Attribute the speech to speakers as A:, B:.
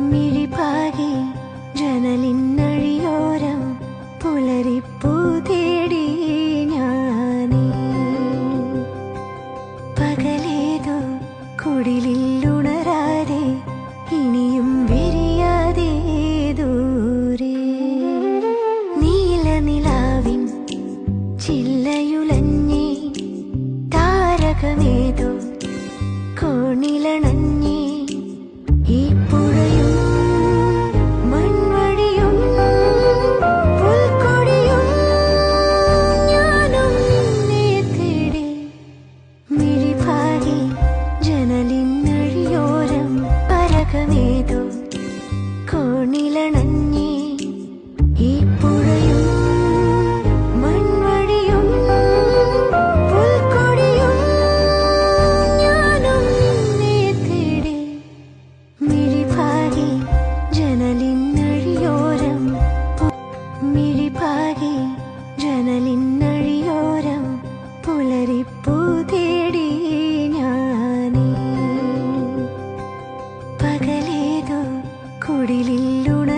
A: മിഴിപാകി ജനലിന്നഴിയോരം പുലരിപ്പൂ തേടി ഇനിയും ചില്ലയുലഞ്ഞേ താരകമേതോ മിഴിഭാഗി ജനലിന്നഴിയോരം പുലരിപ്പൂ തേടി ഞാനേ. പകലേതോ കുടിലില്ലുണ